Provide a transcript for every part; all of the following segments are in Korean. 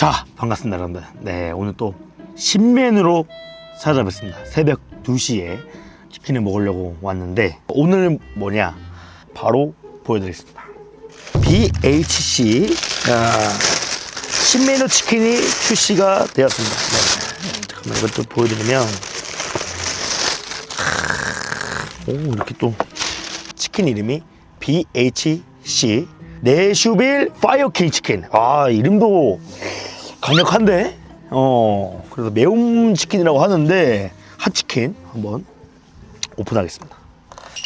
자 반갑습니다 여러분들. 네 오늘 또 신메뉴로 찾아뵙습니다. 새벽 2시에 치킨을 먹으려고 왔는데 오늘 뭐냐? 바로 보여드리겠습니다. BHC 자, 신메뉴 치킨이 출시가 되었습니다. 네. 잠깐만 이것도 보여드리면 오 이렇게 또 치킨 이름이 BHC 네슈빌 파이어킹 치킨. 아 이름도 강력한데? 어 그래서 매운 치킨이라고 하는데 핫치킨 한번 오픈하겠습니다.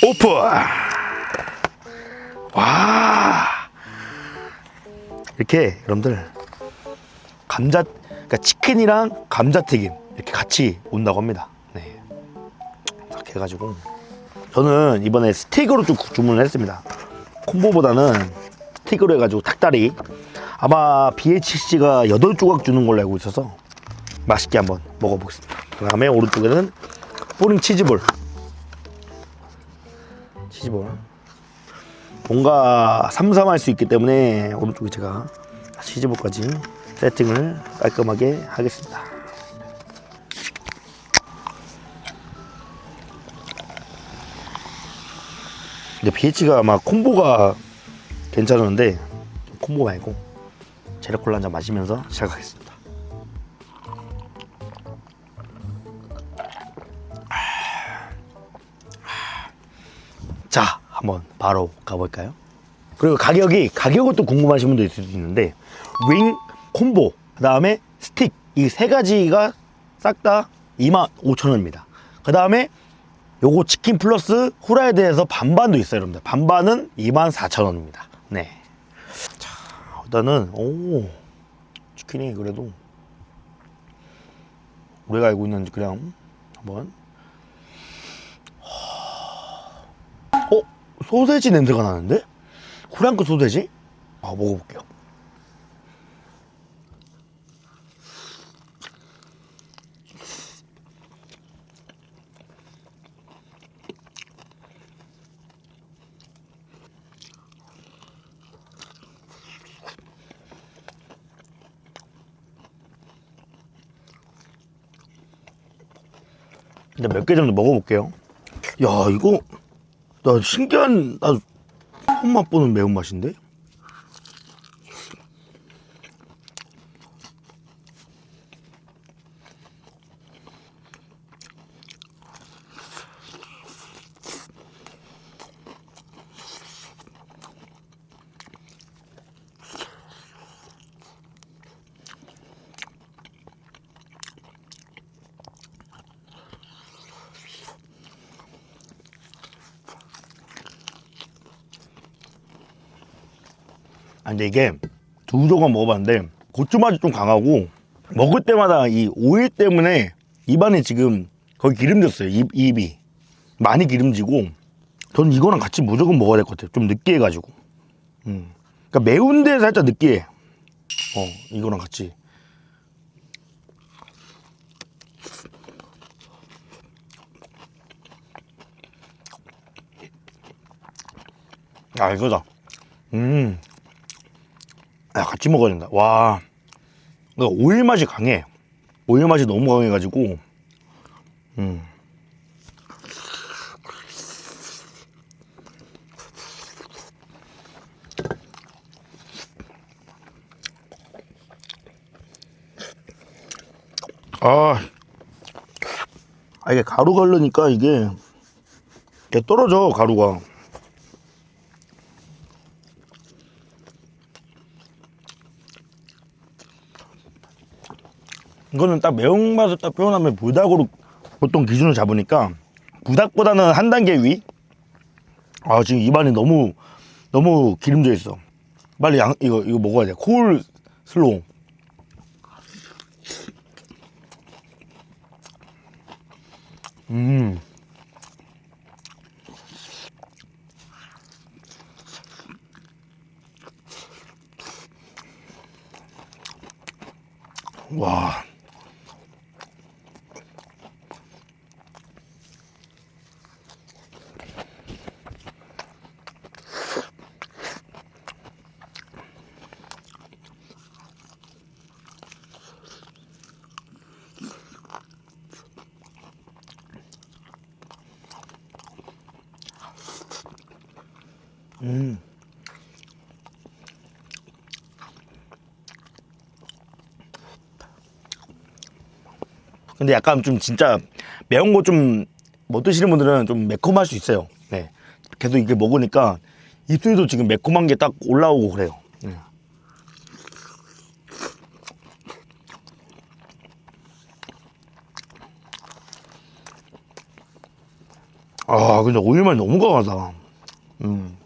오픈! 와! 이렇게 여러분들 감자 그러니까 치킨이랑 감자튀김 이렇게 같이 온다고 합니다. 네. 이렇게 해가지고 저는 이번에 스틱으로 좀 주문을 했습니다. 콤보보다는 스틱으로 해가지고 닭다리 아마 BHC가 8조각 주는 걸로 알고 있어서 맛있게 한번 먹어보겠습니다. 그 다음에 오른쪽에는 뿌링 치즈볼. 치즈볼. 뭔가 삼삼할 수 있기 때문에 오른쪽에 제가 치즈볼까지 세팅을 깔끔하게 하겠습니다. 근데 BH가 아마 콤보가 괜찮은데 콤보 말고 제라콜라 한잔 마시면서 시작하겠습니다. 자, 한번 바로 가볼까요? 그리고 가격이 가격은 또 궁금하신 분도 있을 수 있는데 윙, 콤보, 그 다음에 스틱 이 세 가지가 싹 다 25,000원입니다. 그 다음에 요거 치킨 플러스 후라이에 대해서 반반도 있어요, 여러분들. 반반은 24,000원입니다. 네. 자, 일단은 오 치킨이 그래도 우리가 알고 있는 그냥 한번. 어 소세지 냄새가 나는데? 후랑크 소세지? 아 먹어볼게요. 일단 몇 개 정도 먹어볼게요. 야 이거 나 신기한 나 처음 맛보는 매운맛인데? 아 근데 이게 두 조각 먹어봤는데 고추 맛이 좀 강하고 먹을 때마다 이 오일 때문에 입안에 지금 거의 기름졌어요 입, 입이. 많이 기름지고 저는 이거랑 같이 무조건 먹어야 될 것 같아요 좀 느끼해가지고. 음. 그러니까 매운데 살짝 느끼해. 어 이거랑 같이. 아 이거다. 음. 야, 같이 먹어야 된다. 와. 그러니까 오일 맛이 강해. 오일 맛이 너무 강해가지고. 음. 아. 아, 이게 가루 걸르니까 이게, 이게 떨어져, 가루가. 이거는 딱 매운맛을 딱 표현하면 불닭으로 보통 기준을 잡으니까 불닭보다는 한 단계 위. 아 지금 입안이 너무 너무 기름져 있어. 빨리 양 이거 이거 먹어야 돼. 콜 슬로우. 음. 음. 근데 약간 좀 진짜 매운 거 좀 못 드시는 분들은 좀 매콤할 수 있어요. 네. 계속 이게 먹으니까 입술도 지금 매콤한 게 딱 올라오고 그래요. 네. 아, 근데 오일맛 너무 강하다. 음.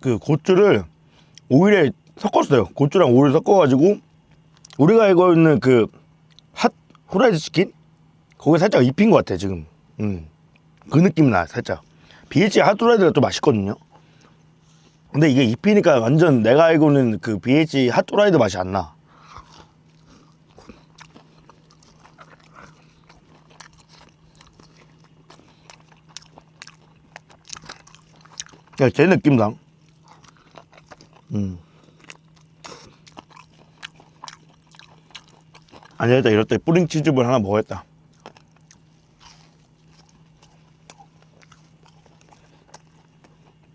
그 고추를 오일에 섞었어요. 고추랑 오일 섞어가지고 우리가 알고 있는 그 핫 후라이드 치킨 거기 살짝 입힌 것 같아 지금. 음. 그 느낌 나 살짝. BH 핫 후라이드가 좀 맛있거든요. 근데 이게 입히니까 완전 내가 알고는 그 BH 핫 후라이드 맛이 안 나. 야, 제 느낌상. 음. 안 되겠다. 이럴 때 뿌링 치즈볼 하나 먹어야겠다.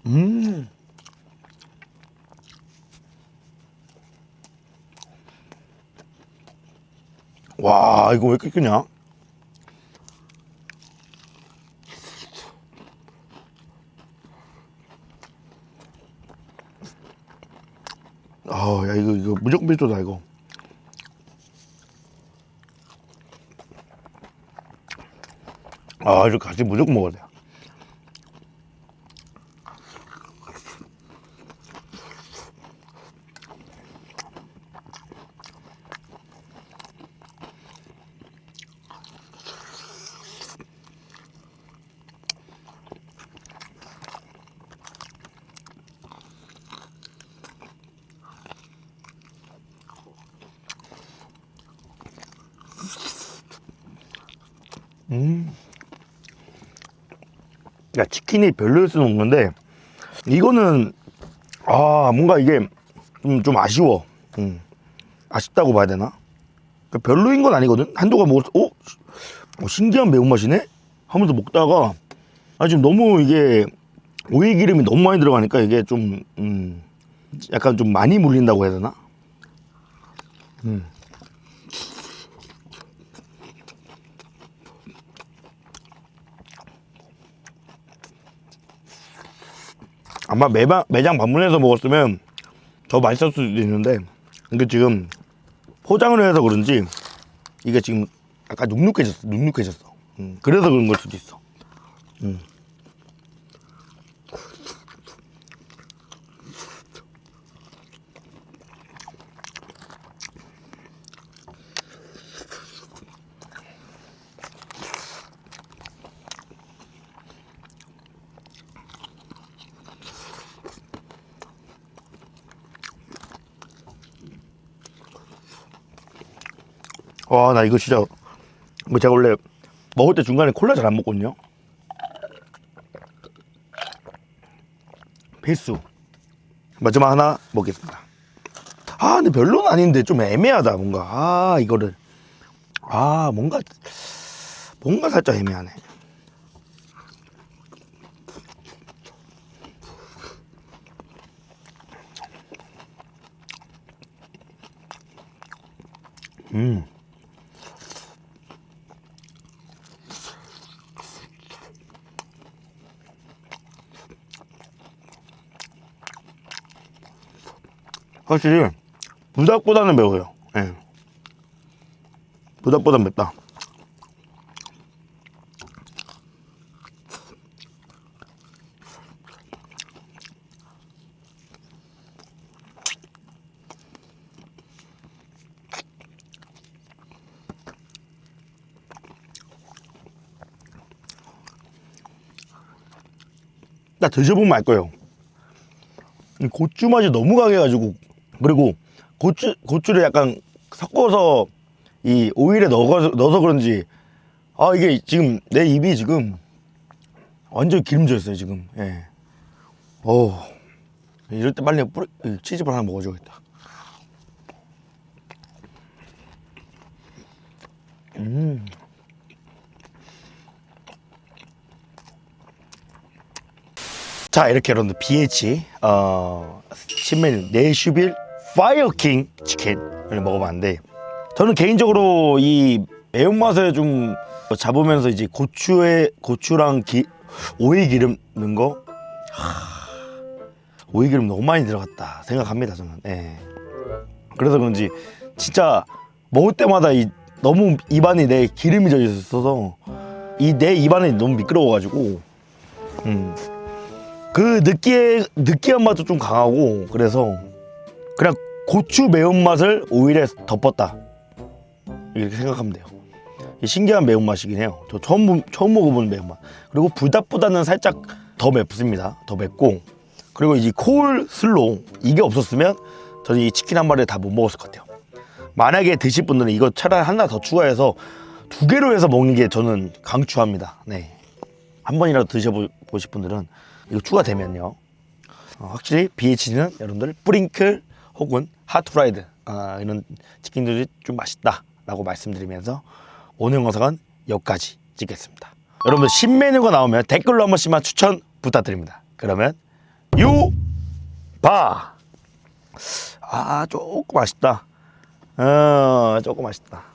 음. 와, 이거 왜 이렇게 크냐? 아, 야, 이거, 이거 무조건 필요다, 이거. 아, 이거 같이 무조건 먹어야 돼. 야 치킨이 별로일 수는 없는데 이거는 아 뭔가 이게 좀, 좀 아쉬워. 음. 아쉽다고 봐야 되나? 그 별로인 건 아니거든? 한도가 먹었어. 어? 어 신기한 매운맛이네? 하면서 먹다가 아 지금 너무 이게 오이 기름이 너무 많이 들어가니까 이게 좀 음, 약간 좀 많이 물린다고 해야 되나? 음. 아마 매방, 매장 방문해서 먹었으면 더 맛있을 수도 있는데 이게 지금 포장을 해서 그런지 이게 지금 약간 눅눅해졌어 눅눅해졌어 음, 그래서 그런 걸 수도 있어 음. 와 나 이거 진짜 이거 제가 원래 먹을 때 중간에 콜라 잘 안 먹거든요. 필수. 마지막 하나 먹겠습니다. 아 근데 별로는 아닌데 좀 애매하다 뭔가. 아 이거를. 아 뭔가 뭔가 살짝 애매하네. 음 확실히 부닭보다는 매워요. 예. 부닭보다 맵다. 나 드셔보면 알 거예요. 이 고추 맛이 너무 강해가지고 그리고 고추, 고추를 약간 섞어서 이 오일에 넣어, 넣어서 그런지 아 이게 지금 내 입이 지금 완전 기름져 있어요 지금. 예. 어 이럴 때 빨리 뿌리, 치즈볼 하나 먹어줘야겠다. 음 자 이렇게 여러분들 BH 어 신메뉴 네슈빌 파이어킹 치킨을 먹어봤는데 저는 개인적으로 이 매운맛을 좀 잡으면서 이제 고추에 고추랑 기, 오이 기름 넣은 거 하, 오이 기름 너무 많이 들어갔다 생각합니다 저는 예. 그래서 그런지 진짜 먹을 때마다 이 너무 입안이 내 기름이 져 있어서 이 내 입안이 너무 미끄러워가지고 음. 그 느끼해 느끼한 맛도 좀 강하고 그래서 그냥 고추 매운맛을 오일에 덮었다. 이렇게 생각하면 돼요. 이 신기한 매운맛이긴 해요. 저 처음 본- 처음 먹어보는 매운맛. 그리고 불닭보다는 살짝 더 맵습니다. 더 맵고. 그리고 이 코울슬로 이게 없었으면 저는 이 치킨 한 마리 다 못 먹었을 것 같아요. 만약에 드실 분들은 이거 차라리 하나 더 추가해서 두 개로 해서 먹는 게 저는 강추합니다. 네. 한 번이라도 드셔보실 분들은 이거 추가되면요. 어, 확실히 BH는 여러분들 뿌링클 혹은 핫프라이드 아, 이런 치킨들이 좀 맛있다라고 말씀드리면서 오늘 영상은 여기까지 찍겠습니다. 여러분들 신메뉴가 나오면 댓글로 한 번씩만 추천 부탁드립니다. 그러면 유바 아 조금 맛있다. 어 조금 맛있다.